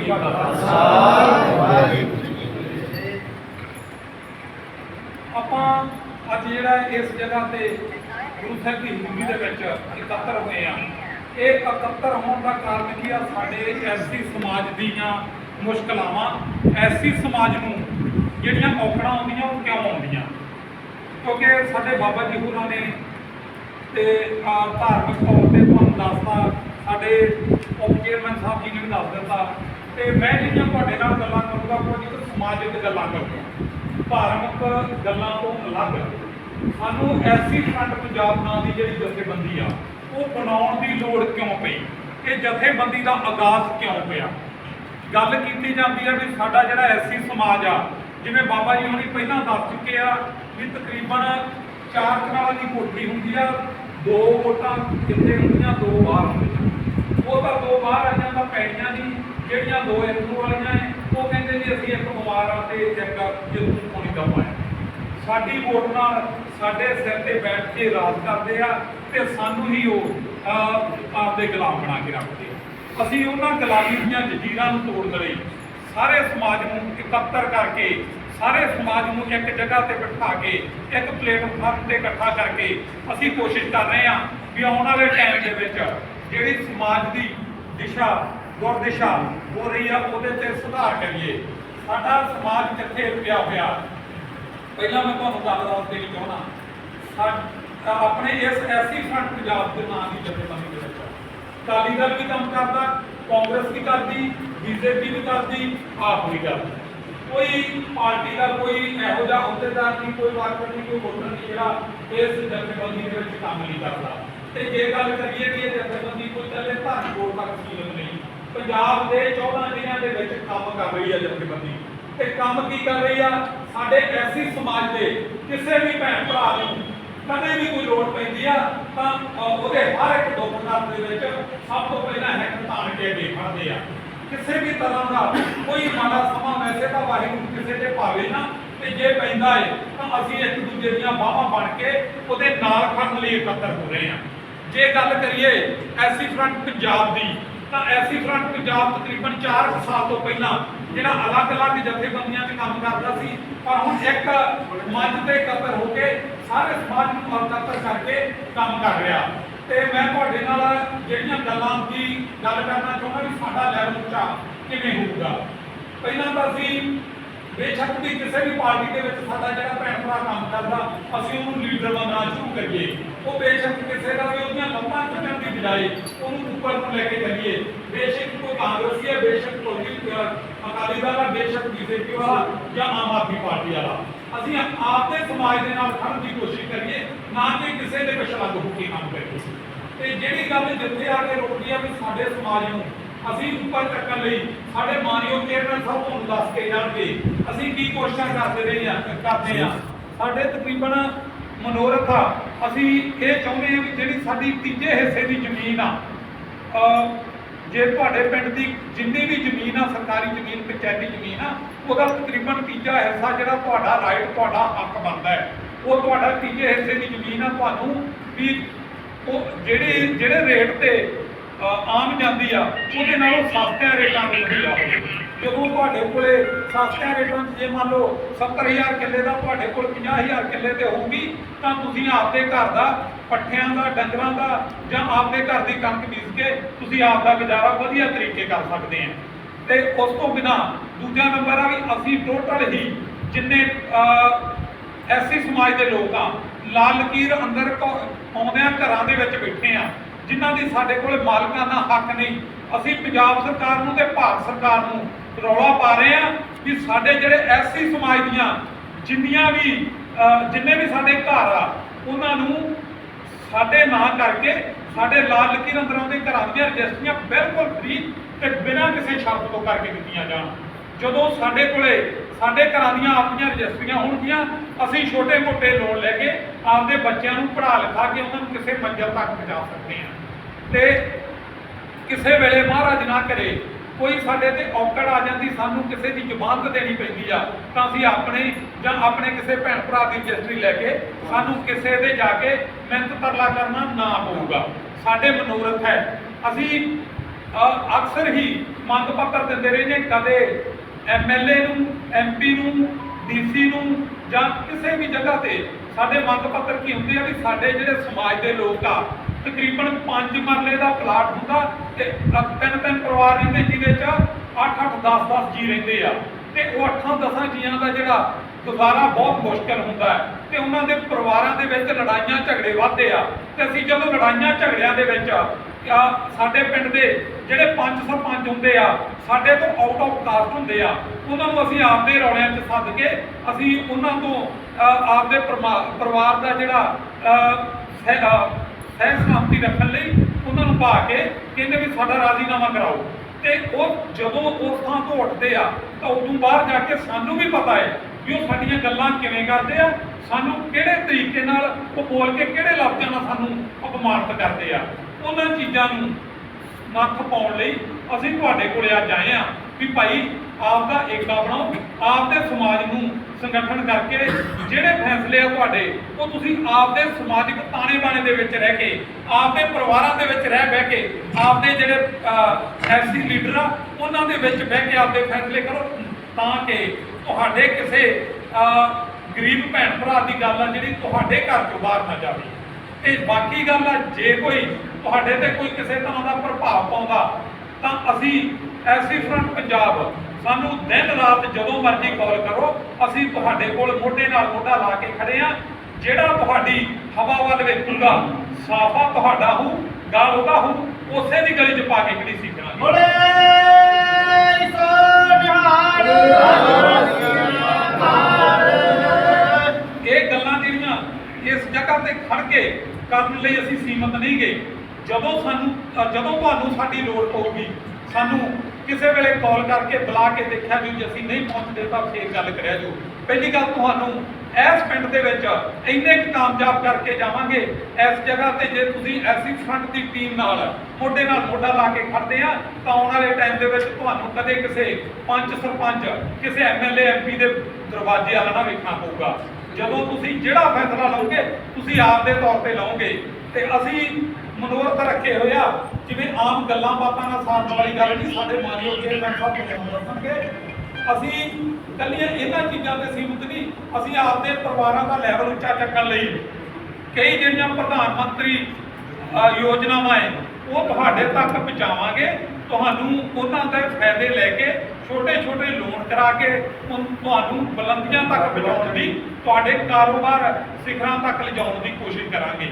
ਜੀ ਕਾ ਖਾਲਸਾ ਵਾਹਿਗੁਰੂ ਜੀ ਕੀ ਆਪਾਂ ਅੱਜ ਜਿਹੜਾ ਇਸ ਜਗ੍ਹਾ ਤੇ ਗੁਰੂ ਸਾਹਿਬ ਦੀ ਹਜ਼ੂਰੀ ਦੇ ਵਿੱਚ ਇਕੱਤਰ ਹੋਏ ਆ ਇਹ ਇਕੱਤਰ ਹੋਣ ਦਾ ਕਾਰਨ ਕੀ ਆ? ਸਾਡੇ ਐਸੀ ਸਮਾਜ ਦੀਆਂ ਮੁਸ਼ਕਲਾਵਾਂ, ਐਸੀ ਸਮਾਜ ਨੂੰ ਜਿਹੜੀਆਂ ਔਕੜਾਂ ਆਉਂਦੀਆਂ, ਉਹ ਕਿਉਂ ਆਉਂਦੀਆਂ? ਕਿਉਂਕਿ ਸਾਡੇ ਬਾਬਾ ਜੀ ਹੋਰਾਂ ਨੇ ਤੇ ਆਹ ਧਾਰਮਿਕ ਤੌਰ ਤੇ ਤੁਹਾਨੂੰ ਦੱਸਤਾ, ਸਾਡੇ ਉਪ ਚੇਅਰਮੈਨ ਸਾਹਿਬ ਜੀ ਨੇ ਵੀ ਦੱਸ ਦਿੱਤਾ ਤੇ ਮੈਂ ਜਿਹੜੀਆਂ ਤੁਹਾਡੇ ਨਾਲ ਗੱਲਾਂ ਕਰੂੰਗਾ ਕੁਝ ਕੁ ਸਮਾਜਿਕ ਗੱਲਾਂ ਕਰੂੰਗਾ ਧਾਰਮਿਕ ਗੱਲਾਂ ਤੋਂ ਅਲੱਗ। ਸਾਨੂੰ ਐਸੀ ਫੰਡ ਪੰਜਾਬ ਨਾਂ ਦੀ ਜਿਹੜੀ ਜਥੇਬੰਦੀ ਆ, ਉਹ ਬਣਾਉਣ ਦੀ ਲੋੜ ਕਿਉਂ ਪਈ? ਇਹ ਜਥੇਬੰਦੀ ਦਾ ਆਗਾਜ਼ ਕਿਉਂ ਪਿਆ ਗੱਲ ਕੀਤੀ ਜਾਂਦੀ ਆ ਵੀ ਸਾਡਾ ਜਿਹੜਾ ਐਸੀ ਸਮਾਜ ਆ, ਜਿਵੇਂ ਬਾਬਾ ਜੀ ਹੁਣੀ ਪਹਿਲਾਂ ਦੱਸ ਚੁੱਕੇ ਆ ਵੀ ਤਕਰੀਬਨ ਚਾਰ ਕਨਾਲਾਂ ਦੀ ਕੋਠੀ ਹੁੰਦੀ ਆ, ਦੋ ਵੋਟਾਂ ਕਿੱਥੇ ਹੁੰਦੀਆਂ, ਦੋ ਬਾਹਰ ਹੁੰਦੀਆਂ। ਉਹ ਤਾਂ ਦੋ ਬਾਹਰ ਆਈਆਂ, ਤਾਂ ਪੈੜੀਆਂ ਦੀ ਜਿਹੜੀਆਂ ਦੋ ਇੱਥੋਂ ਵਾਲੀਆਂ ਐ ਉਹ ਕਹਿੰਦੇ ਜੀ ਅਸੀਂ ਇੱਕ ਬਿਮਾਰ ਆ ਤੇ ਇੱਕ ਜਿੱਤੂ ਪਾਣੀ ਦਾ ਪਾਇਆ ਸਾਡੀ ਵੋਟ ਨਾਲ ਸਾਡੇ ਸਿਰ ਤੇ ਬੈਠ ਕੇ ਰਾਜ ਕਰਦੇ ਆ ਤੇ ਸਾਨੂੰ ਹੀ ਉਹ ਅਹ, ਆਪਦੇ ਗੁਲਾਮ ਬਣਾ ਕੇ ਰੱਖਦੇ ਆ। ਅਸੀਂ ਉਹਨਾਂ ਗੁਲਾਮੀ ਦੀਆਂ ਜੰਜੀਰਾਂ ਨੂੰ ਤੋੜਨ ਲਈ ਸਾਰੇ ਸਮਾਜ ਨੂੰ ਇਕੱਤਰ ਕਰਕੇ ਸਾਰੇ ਸਮਾਜ ਨੂੰ ਇੱਕ ਜਗ੍ਹਾ ਤੇ ਬਿਠਾ ਕੇ ਇੱਕ ਪਲੇਟਫਾਰਮ ਤੇ ਇਕੱਠਾ ਕਰਕੇ ਅਸੀਂ ਕੋਸ਼ਿਸ਼ ਕਰ ਰਹੇ ਹਾਂ ਵੀ ਆਉਣ ਵਾਲੇ ਟਾਈਮ ਦੇ ਵਿੱਚ ਜਿਹੜੀ ਸਮਾਜ ਦੀ ਦਿਸ਼ਾ ਗੁਰਦਿਸ਼ਾ ਹੋ ਰਹੀ ਆ, ਉਹਦੇ ਤੇ ਸੁਧਾਰ ਕਰੀਏ। ਸਾਡਾ ਸਮਾਜ ਕਿੱਥੇ ਪਿਆ ਹੋਇਆ, ਪਹਿਲਾਂ ਮੈਂ ਤੁਹਾਨੂੰ ਗੱਲ ਦੱਸ ਦੇਣੀ ਚਾਹੁੰਦਾ ਸਾ- ਆਪਣੇ ਇਸ ਐਸੀ ਫਰੰਟ ਪੰਜਾਬ ਦੇ ਨਾਂ ਦੀ ਜਥੇਬੰਦੀ ਦੇ ਵਿੱਚ ਅਕਾਲੀ ਦਲ ਵੀ ਕੰਮ ਕਰਦਾ, ਕਾਂਗਰਸ ਵੀ ਕਰਦੀ, ਬੀਜੇਪੀ ਵੀ ਕਰਦੀ, ਆਪ ਵੀ ਕਰਦੀ। ਕੋਈ ਪਾਰਟੀ ਦਾ ਕੋਈ ਇਹੋ ਜਿਹਾ ਅਹੁਦੇਦਾਰ ਨਹੀਂ, ਕੋਈ ਵਾਰਕਰ ਨਹੀਂ, ਕੋਈ ਵੋਟਰ ਨਹੀਂ ਜਿਹੜਾ ਇਸ ਜਥੇਬੰਦੀ ਦੇ ਵਿੱਚ ਕੰਮ ਨਹੀਂ ਕਰਦਾ। ਤੇ ਜੇ ਗੱਲ ਕਰੀਏ ਕਿ ਇਹ ਜਥੇਬੰਦੀ ਕੋਈ ਚੱਲੇ ਧਰਮ ਕੋਲ ਤੱਕ ਸੀਮਤ ਨਹੀਂ ਪੰਜਾਬ ਦੇ 14 ਜ਼ਿਲ੍ਹਿਆਂ ਦੇ ਵਿੱਚ ਕੰਮ ਕਰ ਰਹੀ ਹੈ ਜਥੇਬੰਦੀ ਤੇ ਕੰਮ ਕੀ ਕਰ ਰਹੀ ਆ? ਸਾਡੇ ਐਸੀ ਸਮਾਜ ਦੇ ਕਿਸੇ ਵੀ ਭੈਣ ਭਰਾ ਨੂੰ ਕਦੇ ਵੀ ਕੋਈ ਲੋੜ ਪੈਂਦੀ ਆ, ਤਾਂ ਉਹਦੇ ਹਰ ਇੱਕ ਦੁੱਖ ਦਰਦ ਦੇ ਵਿੱਚ ਸਭ ਤੋਂ ਪਹਿਲਾਂ ਹੈ ਤਾਣ ਕੇ ਦੇਖਦੇ ਆ। ਕਿਸੇ ਵੀ ਤਰ੍ਹਾਂ ਦਾ ਕੋਈ ਮਾੜਾ ਸਮਾਂ ਵੈਸੇ ਤਾਂ ਵਾਹਿਗੁਰੂ ਕਿਸੇ ਤੇ ਭਾਵੇ ਨਾ, ਤੇ ਜੇ ਪੈਂਦਾ ਏ, ਤਾਂ ਅਸੀਂ ਇੱਕ ਦੂਜੇ ਦੀਆਂ ਬਾਹਾਂ ਬਣ ਕੇ ਉਹਦੇ ਨਾਲ ਖੜਨ ਲਈ ਇਕੱਤਰ ਹੋ ਰਹੇ ਹਾਂ ਜੇ ਗੱਲ ਕਰੀਏ ਐਸੀ ਫਰੰਟ ਪੰਜਾਬ ਦੀ ਤਾਂ ਐਸੀ ਫਰੰਟ ਪੰਜਾਬ ਤਕਰੀਬਨ 4 ਸਾਲ ਤੋਂ ਪਹਿਲਾਂ ਜਿਹੜਾ ਅਲੱਗ-ਅਲੱਗ ਜਥੇਬੰਦੀਆਂ 'ਚ ਕੰਮ ਕਰਦਾ ਸੀ, ਪਰ ਹੁਣ ਇੱਕ ਮੰਚ ਤੇ ਇਕੱਤਰ ਹੋ ਕੇ ਸਾਰੇ ਸਮਾਜ ਨੂੰ ਇਕੱਤਰ ਕਰਕੇ ਕੰਮ ਕਰ ਰਿਹਾ। ਤੇ ਮੈਂ ਤੁਹਾਡੇ ਨਾਲ ਜਿਹੜੀਆਂ ਗੱਲਾਂ ਦੀ ਗੱਲ ਕਰਨਾ ਚਾਹੁੰਦਾ ਵੀ ਸਾਡਾ ਲੈਵਲ ਉੱਚਾ ਕਿਵੇਂ ਹੋਊਗਾ? ਪਹਿਲਾਂ ਤਾਂ ਅਸੀਂ ਬੇਸ਼ੱਕ ਵੀ ਕਿਸੇ ਵੀ ਪਾਰਟੀ ਦੇ ਵਿੱਚ ਸਾਡਾ ਜਿਹੜਾ ਭੈਣ ਭਰਾ ਕੰਮ ਕਰਦਾ, ਅਸੀਂ ਉਹਨੂੰ ਲੀਡਰ ਬਣਾਉਣਾ ਸ਼ੁਰੂ ਕਰੀਏ। ਉਹ ਬੇਸ਼ੱਕ ਕਿਸੇ ਦਾ ਵੀ ਉਹਦੀਆਂ ਲੰਮਾਂ ਚੁੱਕਣ ਦੀ ਬਜਾਏ ਉਹਨੂੰ ਉੱਪਰ ਨੂੰ ਲੈ ਕੇ ਚੱਲੀਏ। ਬੇਸ਼ੱਕ ਕੋਈ ਕਾਂਗਰਸੀ ਹੈ, ਬੇਸ਼ੱਕ ਕੋਈ ਅਕਾਲੀ ਦਲ ਹੈ, ਬੇਸ਼ੱਕ ਬੀਜੇਪੀ ਵਾਲਾ ਜਾਂ ਆਮ ਆਦਮੀ ਪਾਰਟੀ ਵਾਲਾ। ਅਸੀਂ ਆਪਦੇ ਸਮਾਜ ਦੇ ਨਾਲ ਖੜਨ ਦੀ ਕੋਸ਼ਿਸ਼ ਕਰੀਏ, ਨਾ ਕਿ ਕਿਸੇ ਦੇ ਪਿੱਛੇ ਲੱਗ ਹੋ ਕੇ ਕੰਮ ਕਰੀਏ। ਤੇ ਜਿਹੜੀ ਗੱਲ ਜਿੱਥੇ ਆ ਕੇ ਰੁਕਦੀ ਆ ਵੀ ਸਾਡੇ ਸਮਾਜ ਨੂੰ ਅਸੀਂ ਉੱਪਰ ਚੱਕਣ ਲਈ ਸਾਡੇ ਮਾਨਯੋਗ ਚੇਅਰਮੈਨ ਸਾਹਿਬ ਤੁਹਾਨੂੰ ਦੱਸ ਕੇ ਜਾਣਗੇ ਅਸੀਂ ਕੀ ਕੋਸ਼ਿਸ਼ਾਂ ਕਰਦੇ ਰਹੇ ਆ, ਕਰਦੇ ਆ? ਸਾਡੇ ਤਕਰੀਬਨ ਮਨੋਰਥ ਆ। ਅਸੀਂ ਇਹ ਚਾਹੁੰਦੇ ਆ ਵੀ ਜਿਹੜੀ ਸਾਡੀ ਤੀਜੇ ਹਿੱਸੇ ਦੀ ਜ਼ਮੀਨ ਆ ਜੇ ਤੁਹਾਡੇ ਪਿੰਡ ਦੀ ਜਿੰਨੀ ਵੀ ਜ਼ਮੀਨ ਆ, ਸਰਕਾਰੀ ਜ਼ਮੀਨ, ਪੰਚਾਇਤੀ ਜ਼ਮੀਨ ਆ, ਉਹਦਾ ਤਕਰੀਬਨ ਤੀਜਾ ਹਿੱਸਾ ਜਿਹੜਾ ਤੁਹਾਡਾ ਰਾਈਟ ਤੁਹਾਡਾ ਹੱਕ ਬਣਦਾ ਹੈ। ਉਹ ਤੁਹਾਡਾ ਤੀਜੇ ਹਿੱਸੇ ਦੀ ਜ਼ਮੀਨ ਆ, ਤੁਹਾਨੂੰ ਵੀ ਉਹ ਜਿਹੜੇ ਜਿਹੜੇ ਰੇਟ ਤੇ ਆਮ ਜਾਂਦੀ ਆ, ਉਹਦੇ ਨਾਲੋਂ ਸਸਤਿਆਂ ਰੇਟਾਂ ਤੇ ਮਿਲੀ ਆ ਜਦੋਂ ਤੁਹਾਡੇ ਕੋਲੇ ਸਸਤਿਆਂ ਰੇਟਾਂ 'ਚ ਜੇ ਮੰਨ ਲਓ 70000 ਕਿੱਲੇ ਦਾ, ਤੁਹਾਡੇ ਕੋਲ 50000 ਕਿੱਲੇ ਤੇ ਹੋਊਗੀ, ਤਾਂ ਤੁਸੀਂ ਆਪਦੇ ਘਰ ਦਾ ਪੱਠਿਆਂ ਦਾ, ਡੰਗਰਾਂ ਦਾ ਜਾਂ ਆਪਦੇ ਘਰ ਦੀ ਕਣਕ ਬੀਜ ਕੇ ਤੁਸੀਂ ਆਪ ਦਾ ਗੁਜ਼ਾਰਾ ਵਧੀਆ ਤਰੀਕੇ ਕਰ ਸਕਦੇ ਆ। ਤੇ ਉਸ ਤੋਂ ਬਿਨਾ ਦੂਜਾ ਨੰਬਰ ਆ ਵੀ ਅਸੀਂ ਟੋਟਲ ਹੀ ਜਿੰਨੇ ਐਸੀ ਸਮਾਜ ਦੇ ਲੋਕ ਆ ਲਾਲ ਲਕੀਰ ਅੰਦਰ ਆਉਂਦਿਆਂ ਘਰਾਂ ਦੇ ਵਿੱਚ ਬੈਠੇ ਆ, ਜਿਨ੍ਹਾਂ ਦੀ ਸਾਡੇ ਕੋਲ ਮਾਲਕਾਂ ਦਾ ਹੱਕ ਨਹੀਂ। ਅਸੀਂ ਪੰਜਾਬ ਸਰਕਾਰ ਨੂੰ ਤੇ ਭਾਰਤ ਸਰਕਾਰ ਨੂੰ ਰੌਲਾ ਪਾ ਰਹੇ ਆ ਕਿ ਸਾਡੇ ਜਿਹੜੇ ਐਸੀ ਸਮਾਜ ਦੀਆਂ ਜਿੰਨੀਆਂ ਵੀ ਜਿੰਨੇ ਵੀ ਸਾਡੇ ਘਰ ਆ, ਉਹਨਾਂ ਨੂੰ ਸਾਡੇ ਨਾਂ ਕਰਕੇ ਸਾਡੇ ਲਾਲ ਲਕੀਰ ਅੰਦਰ ਆਉਂਦੇ ਘਰਾਂ ਦੀਆਂ ਰਜਿਸਟਰੀਆਂ ਬਿਲਕੁਲ ਫ੍ਰੀ ਤੇ ਬਿਨਾਂ ਕਿਸੇ ਸ਼ਰਤ ਤੋਂ ਕਰਕੇ ਦਿੱਤੀਆਂ ਜਾਣ। ਜਦੋਂ ਸਾਡੇ ਕੋਲੇ ਸਾਡੇ ਘਰਾਂ ਦੀਆਂ ਆਪਣੀਆਂ ਰਜਿਸਟਰੀਆਂ ਹੋਣਗੀਆਂ, ਅਸੀਂ ਛੋਟੇ-ਮੋਟੇ ਲੋਨ ਲੈ ਕੇ ਆਪਦੇ ਬੱਚਿਆਂ ਨੂੰ ਪੜ੍ਹਾ ਲਿਖਾ ਕੇ ਉਹਨਾਂ ਨੂੰ ਕਿਸੇ ਮੰਜ਼ਿਲ ਤੱਕ ਪਹੁੰਚਾ ਸਕਦੇ ਹਾਂ। ਤੇ ਕਿਸੇ ਵੇਲੇ ਮਹਾਰਾਜ ਨਾ ਕਰੇ ਕੋਈ ਸਾਡੇ ਤੇ ਔਕੜ ਆ ਜਾਂਦੀ, ਸਾਨੂੰ ਕਿਸੇ ਦੀ ਜ਼ਮਾਨਤ ਦੇਣੀ ਪੈਂਦੀ ਆ। ਤਾਂ ਅਸੀਂ ਆਪਣੇ ਜਾਂ ਆਪਣੇ ਕਿਸੇ ਭੈਣ ਭਰਾ ਦੀ ਰਜਿਸਟਰੀ ਲੈ ਕੇ ਸਾਨੂੰ ਕਿਸੇ ਦੇ ਜਾ ਕੇ ਮਿਹਨਤ ਤਰਲਾ ਕਰਨਾ ਨਾ ਪਊਗਾ। ਸਾਡੇ ਮਨੋਰਥ ਹੈ। ਅਸੀਂ ਅਕਸਰ ਹੀ ਮੰਗ ਪੱਤਰ ਦਿੰਦੇ ਰਹੇ ਨੇ ਕਦੇ ਐਮਐਲਏ ਨੂੰ ਐਮਪੀ ਨੂੰ ਡੀਸੀ ਨੂੰ ਜਾਂ ਕਿਸੇ ਵੀ ਜਗ੍ਹਾ ਤੇ ਸਾਡੇ ਮੰਗ ਪੱਤਰ ਕੀ ਹੁੰਦੇ ਆ ਵੀ ਸਾਡੇ ਜਿਹੜੇ ਸਮਾਜ ਦੇ ਲੋਕ ਆ, ਤਕਰੀਬਨ 5 ਮਰਲੇ ਦਾ ਪਲਾਟ ਹੁੰਦਾ ਤੇ ਤਿੰਨ ਤਿੰਨ ਪਰਿਵਾਰ ਰਹਿੰਦੇ ਜਿਹਦੇ ਚ 8 8 10 10 ਜੀ ਰਹਿੰਦੇ ਆ। ਤੇ ਉਹ 8 10 ਜੀਆਂ ਦਾ ਜਿਹੜਾ ਗੁਜ਼ਾਰਾ ਬਹੁਤ ਮੁਸ਼ਕਲ ਹੁੰਦਾ ਹੈ। ਤੇ ਉਹਨਾਂ ਦੇ ਪਰਿਵਾਰਾਂ ਦੇ ਵਿੱਚ ਲੜਾਈਆਂ ਝਗੜੇ ਵੱਧਦੇ ਆ। ਤੇ ਅਸੀਂ ਜਦੋਂ ਲੜਾਈਆਂ ਝਗੜਿਆਂ ਦੇ ਵਿੱਚ ਸਾਡੇ ਪਿੰਡ ਦੇ ਜਿਹੜੇ ਪੰਜ ਸਰਪੰਚ ਹੁੰਦੇ ਆ, ਸਾਡੇ ਤੋਂ ਆਊਟ ਆਫ ਕਾਸਟ ਹੁੰਦੇ ਆ, ਉਹਨਾਂ ਨੂੰ ਅਸੀਂ ਆਪਦੇ ਰੌਲਿਆਂ 'ਚ ਸੱਦ ਕੇ ਅਸੀਂ ਉਹਨਾਂ ਤੋਂ ਆਪਦੇ ਪਰਮਾ- ਪਰਿਵਾਰ ਦਾ ਜਿਹੜਾ ਸਹਿ ਸਹਿ ਸਲਾਮਤੀ ਰੱਖਣ ਲਈ ਪਾ ਕੇ ਕਹਿੰਦੇ ਵੀ ਸਾਡਾ ਰਾਜ਼ੀਨਾਮਾ ਕਰਾਓ। ਤੇ ਉਹ ਜਦੋਂ ਉਸ ਥਾਂ ਤੋਂ ਉੱਠਦੇ ਆ, ਤਾਂ ਉਦੋਂ ਬਾਹਰ ਜਾ ਕੇ ਸਾਨੂੰ ਵੀ ਪਤਾ ਹੈ ਵੀ ਉਹ ਸਾਡੀਆਂ ਗੱਲਾਂ ਕਿਵੇਂ ਕਰਦੇ ਆ, ਸਾਨੂੰ ਕਿਹੜੇ ਤਰੀਕੇ ਨਾਲ ਉਹ ਬੋਲ ਕੇ ਕਿਹੜੇ ਲਫ਼ਜ਼ਾਂ ਨਾਲ ਸਾਨੂੰ ਅਪਮਾਨਿਤ ਕਰਦੇ ਆ। ਉਹਨਾਂ ਚੀਜ਼ਾਂ ਨੂੰ ਨੱਥ ਪਾਉਣ ਲਈ ਅਸੀਂ ਤੁਹਾਡੇ ਕੋਲੇ ਅੱਜ ਆਏ ਆ ਵੀ ਭਾਈ ਆਪ ਦਾ ਏਕਾ ਬਣਾਓ ਆਪ ਦੇ ਸਮਾਜ ਨੂੰ ਸੰਗਠਨ ਕਰਕੇ ਜਿਹੜੇ ਫੈਸਲੇ ਆ ਤੁਹਾਡੇ, ਉਹ ਤੁਸੀਂ ਆਪ ਦੇ ਸਮਾਜਿਕ ਤਾਣੇ ਬਾਣੇ ਦੇ ਵਿੱਚ ਰਹਿ ਕੇ ਆਪ ਦੇ ਪਰਿਵਾਰਾਂ ਦੇ ਵਿੱਚ ਰਹਿ ਬਹਿ ਕੇ ਆਪ ਦੇ ਜਿਹੜੇ ਐਸੀ ਲੀਡਰ ਆ, ਉਹਨਾਂ ਦੇ ਵਿੱਚ ਬਹਿ ਕੇ ਆਪ ਦੇ ਫੈਸਲੇ ਕਰੋ। ਤਾਂ ਕਿ ਤੁਹਾਡੇ ਕਿਸੇ ਗਰੀਬ ਭੈਣ ਭਰਾ ਦੀ ਗੱਲ ਆ ਜਿਹੜੀ ਤੁਹਾਡੇ ਘਰ ਤੋਂ ਬਾਹਰ ਨਾ ਜਾਵੇ। ਤੇ ਬਾਕੀ ਗੱਲ ਆ, ਜੇ ਕੋਈ ਤੁਹਾਡੇ ਤੇ ਕੋਈ ਕਿਸੇ ਤਰ੍ਹਾਂ ਦਾ ਪ੍ਰਭਾਵ ਪਾਉਂਦਾ ਤਾਂ ਅਸੀਂ ਐਸੀ ਫਰੰਟ ਪੰਜਾਬ ਸਾਨੂੰ ਦਿਨ ਰਾਤ ਜਦੋਂ ਮਰਜ਼ੀ ਕਾਲ ਕਰੋ ਅਸੀਂ ਤੁਹਾਡੇ ਕੋਲ ਮੋਢੇ ਨਾਲ ਮੋਢਾ ਲਾ ਕੇ ਖੜੇ ਆ ਜਿਹੜਾ ਤੁਹਾਡੀ ਹਵਾ ਵੱਲ ਵੇਖੂਗਾ ਸਾਫਾ ਤੁਹਾਡਾ ਹੋਊ ਗਾਲ ਉਹਦਾ ਹੋਊ ਉਸੇ ਦੀ ਗਲੀ 'ਚ ਪਾ ਕੇ ਕਿਹੜੀ ਸਿੱਖਣਾ ਬੋਲੇ ਇਹ ਗੱਲਾਂ ਜਿਹੜੀਆਂ ਇਸ ਜਗ੍ਹਾ ਤੇ ਖੜ ਕੇ ਕਰਨ ਲਈ ਅਸੀਂ ਸੀਮਤ ਨਹੀਂ ਗਏ। ਜਦੋਂ ਸਾਨੂੰ ਜਦੋਂ ਤੁਹਾਨੂੰ ਸਾਡੀ ਲੋੜ ਪਊਗੀ, ਸਾਨੂੰ ਕਿਸੇ ਵੇਲੇ ਕਾਲ ਕਰਕੇ ਬੁਲਾ ਕੇ ਦੇਖਿਆ ਵੀ ਜੇ ਅਸੀਂ ਨਹੀਂ ਪਹੁੰਚਦੇ ਤਾਂ ਫੇਰ ਗੱਲ ਕਰਿਆ ਜੋ ਪਹਿਲੀ ਗੱਲ ਤੁਹਾਨੂੰ ਇਸ ਪਿੰਡ ਦੇ ਵਿੱਚ ਇੰਨੇ ਕੁ ਕਾਮਯਾਬ ਕਰਕੇ ਜਾਵਾਂਗੇ, ਇਸ ਜਗ੍ਹਾ ਤੇ ਜੇ ਤੁਸੀਂ ਐਸੀ ਫਰੰਟ ਦੀ ਟੀਮ ਨਾਲ ਮੋਢੇ ਨਾਲ ਮੋਢਾ ਲਾ ਕੇ ਖੜਦੇ ਆ, ਤਾਂ ਆਉਣ ਵਾਲੇ ਟਾਈਮ ਦੇ ਵਿੱਚ ਤੁਹਾਨੂੰ ਕਦੇ ਕਿਸੇ ਪੰਚ ਸਰਪੰਚ, ਕਿਸੇ ਐਮਐਲਏ ਐਮਪੀ ਦੇ ਦਰਵਾਜ਼ੇ ਵਾਲਾ ਨਾ ਵੇਖਣਾ ਪਊਗਾ। ਜਦੋਂ ਤੁਸੀਂ ਜਿਹੜਾ ਫੈਸਲਾ ਲਓਗੇ, ਤੁਸੀਂ ਆਪ ਦੇ ਤੌਰ ਤੇ ਲਓਗੇ, ਤੇ ਅਸੀਂ ਮਨੋਰਥ ਰੱਖੇ ਹੋਏ ਆ। ਜਿਵੇਂ ਆਮ ਗੱਲਾਂ ਬਾਤਾਂ ਨਾਲ ਸਾਰਨ ਵਾਲੀ ਗੱਲ ਨਹੀਂ, ਸਾਡੇ ਮਾਨਯੋਗ ਚੇਅਰਮੈਨ ਸਾਹਿਬ ਤੁਹਾਨੂੰ ਦੱਸਣਗੇ। ਅਸੀਂ ਕੱਲੀਆਂ ਇਹਨਾਂ ਚੀਜ਼ਾਂ ਤੇ ਸੀਮਿਤ ਨਹੀਂ, ਅਸੀਂ ਆਪਦੇ ਪਰਿਵਾਰਾਂ ਦਾ ਲੈਵਲ ਉੱਚਾ ਚੱਕਣ ਲਈ ਕਈ ਜਿਹੜੀਆਂ ਪ੍ਰਧਾਨ ਮੰਤਰੀ ਯੋਜਨਾਵਾਂ ਹੈ ਉਹ ਤੁਹਾਡੇ ਤੱਕ ਪਹੁੰਚਾਵਾਂਗੇ। ਤੁਹਾਨੂੰ ਉਹਨਾਂ ਦੇ ਫਾਇਦੇ ਲੈ ਕੇ ਛੋਟੇ ਛੋਟੇ ਲੋਨ ਕਰਾ ਕੇ ਤੁਹਾਨੂੰ ਬੁਲੰਦੀਆਂ ਤੱਕ ਪਹੁੰਚਾਉਣ ਦੀ, ਤੁਹਾਡੇ ਕਾਰੋਬਾਰ ਸਿਖਰਾਂ ਤੱਕ ਲਿਜਾਉਣ ਦੀ ਕੋਸ਼ਿਸ਼ ਕਰਾਂਗੇ।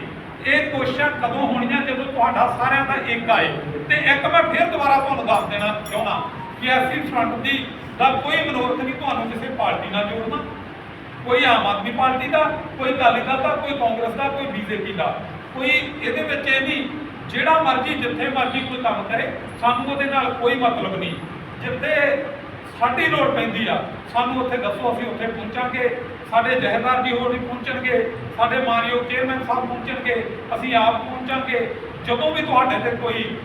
ਇਹ ਕੋਸ਼ਿਸ਼ਾਂ ਕਦੋਂ ਹੋਣੀਆਂ ਜਦੋਂ ਤੁਹਾਡਾ ਸਾਰਿਆਂ ਦਾ ਇੱਕ ਆਏ? ਤੇ ਇੱਕ ਮੈਂ ਫਿਰ ਦੁਬਾਰਾ ਤੁਹਾਨੂੰ ਦੱਸ ਦੇਣਾ ਚਾਹੁੰਦਾ ਕਿ ਐਸੀ ਫਰੰਟ ਦੀ ਦਾ ਕੋਈ ਮਨੋਰਥ ਨਹੀਂ ਤੁਹਾਨੂੰ ਕਿਸੇ ਪਾਰਟੀ ਨਾਲ ਜੋੜਨਾ। ਕੋਈ ਆਮ ਆਦਮੀ ਪਾਰਟੀ ਦਾ, ਕੋਈ ਅਕਾਲੀ ਦਲ ਦਾ, ਕੋਈ ਕਾਂਗਰਸ ਦਾ, ਕੋਈ ਬੀਜੇਪੀ ਦਾ। ਕੋਈ ਇਹਦੇ ਵਿੱਚ ਇਹ ਨਹੀਂ, ਜਿਹੜਾ ਮਰਜ਼ੀ ਜਿੱਥੇ ਮਰਜ਼ੀ ਕੋਈ ਕੰਮ ਕਰੇ, ਸਾਨੂੰ ਉਹਦੇ ਨਾਲ ਕੋਈ ਮਤਲਬ ਨਹੀਂ। ਜਿੱਥੇ ਸਾਡੀ ਲੋੜ ਪੈਂਦੀ ਆ। ਸਾਨੂੰ ਉੱਥੇ ਦੱਸੋ, ਅਸੀਂ ਉੱਥੇ ਪਹੁੰਚਾਂਗੇ। ਸਾਡੇ ਜਹੇਦਾਰ ਜੀ ਹੋਰ ਵੀ ਪਹੁੰਚਣਗੇ। ਸਾਡੇ ਮਾਨਯੋਗ ਚੇਅਰਮੈਨ ਸਾਹਿਬ ਪਹੁੰਚਣਗੇ। ਅਸੀਂ ਆਪ ਪਹੁੰਚਾਂਗੇ। ਜਦੋਂ ਵੀ ਤੁਹਾਡੇ ਤੇ ਕੋਈ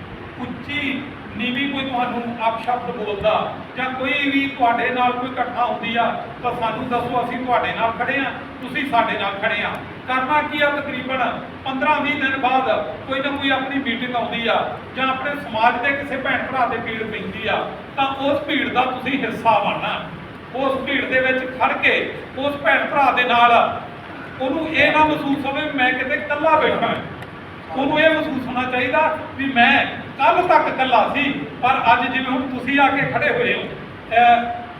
ਉੱਚੀ ਨੀਵੀਂ ਕੋਈ ਤੁਹਾਨੂੰ ਅਪਸ਼ਬਦ ਬੋਲਦਾ ਜਾਂ ਕੋਈ ਵੀ ਤੁਹਾਡੇ ਨਾਲ ਕੋਈ ਘਟਨਾ ਹੁੰਦੀ ਆ, ਤਾਂ ਸਾਨੂੰ ਦੱਸੋ ਅਸੀਂ ਤੁਹਾਡੇ ਨਾਲ ਖੜੇ ਆ, ਤੁਸੀਂ ਸਾਡੇ ਨਾਲ ਖੜੇ ਆ। ਕਰਨਾ ਕੀ ਆ ਤਕਰੀਬਨ? 15-20 ਦਿਨ ਬਾਅਦ ਕੋਈ ਨਾ ਕੋਈ ਆਪਣੀ ਮੀਟਿੰਗ ਆਉਂਦੀ ਆ ਜਾਂ ਆਪਣੇ ਸਮਾਜ ਦੇ ਕਿਸੇ ਭੈਣ ਭਰਾ ਦੇ ਭੀੜ ਪੈਂਦੀ ਆ, ਤਾਂ ਉਸ ਭੀੜ ਦਾ ਤੁਸੀਂ ਹਿੱਸਾ ਬਣਨਾ। ਉਸ ਭੀੜ ਦੇ ਵਿੱਚ ਖੜ ਕੇ ਉਸ ਭੈਣ ਭਰਾ ਦੇ ਨਾਲ ਉਹਨੂੰ ਇਹ ਨਾ ਮਹਿਸੂਸ ਹੋਵੇ ਵੀ ਮੈਂ ਕਿਤੇ ਇਕੱਲਾ ਬੈਠਾ। ਉਹਨੂੰ ਇਹ ਮਹਿਸੂਸ ਹੋਣਾ ਚਾਹੀਦਾ ਵੀ ਮੈਂ ਕੱਲ ਤੱਕ ਇਕੱਲਾ ਸੀ, ਪਰ ਅੱਜ ਜਿਵੇਂ ਹੁਣ ਤੁਸੀਂ ਆ ਕੇ ਖੜੇ ਹੋਏ ਹੋ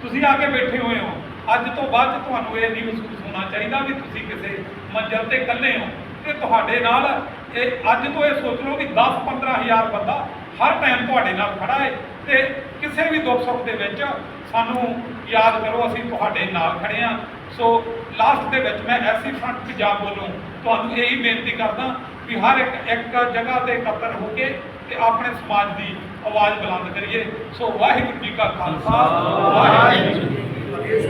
ਤੁਸੀਂ ਆ ਕੇ ਬੈਠੇ ਹੋਏ ਹੋ, ਅੱਜ ਤੋਂ ਬਾਅਦ 'ਚ ਤੁਹਾਨੂੰ ਇਹ ਨਹੀਂ ਮਹਿਸੂਸ ਹੋਣਾ ਚਾਹੀਦਾ ਵੀ ਤੁਸੀਂ ਕਿਸੇ ਮੰਜ਼ਲ ਤੇ ਇਕੱਲੇ ਹੋ। ਤੇ ਤੁਹਾਡੇ ਨਾਲ ਇਹ ਅੱਜ ਤੋਂ ਇਹ ਸੋਚ ਲਓ ਵੀ 10 15000 ਬੰਦਾ ਹਰ ਟਾਈਮ ਤੁਹਾਡੇ ਨਾਲ ਖੜਾ ਹੈ ਤੇ ਕਿਸੇ ਵੀ ਦੁੱਖ ਸੁੱਖ ਦੇ ਵਿੱਚ ਸਾਨੂੰ ਯਾਦ ਕਰੋ ਅਸੀਂ ਤੁਹਾਡੇ ਨਾਲ ਖੜੇ ਹਾਂ ਸੋ ਲਾਸਟ ਦੇ ਵਿੱਚ ਮੈਂ ਐਸੀ ਫਰੰਟ ਪੰਜਾਬ ਵੱਲੋਂ ਤੁਹਾਨੂੰ ਇਹੀ ਬੇਨਤੀ ਕਰਦਾ ਵੀ ਹਰ ਇੱਕ ਇੱਕ ਜਗ੍ਹਾ ਤੇ ਇਕੱਤਰ ਹੋ ਕੇ ਤੇ ਆਪਣੇ ਸਮਾਜ ਦੀ ਆਵਾਜ਼ ਬੁਲੰਦ ਕਰੀਏ। ਸੋ ਵਾਹਿਗੁਰੂ ਜੀ ਕਾ ਖਾਲਸਾ ਵਾਹਿਗੁਰੂ ਜੀ ਕੀ ਫਤਿਹ।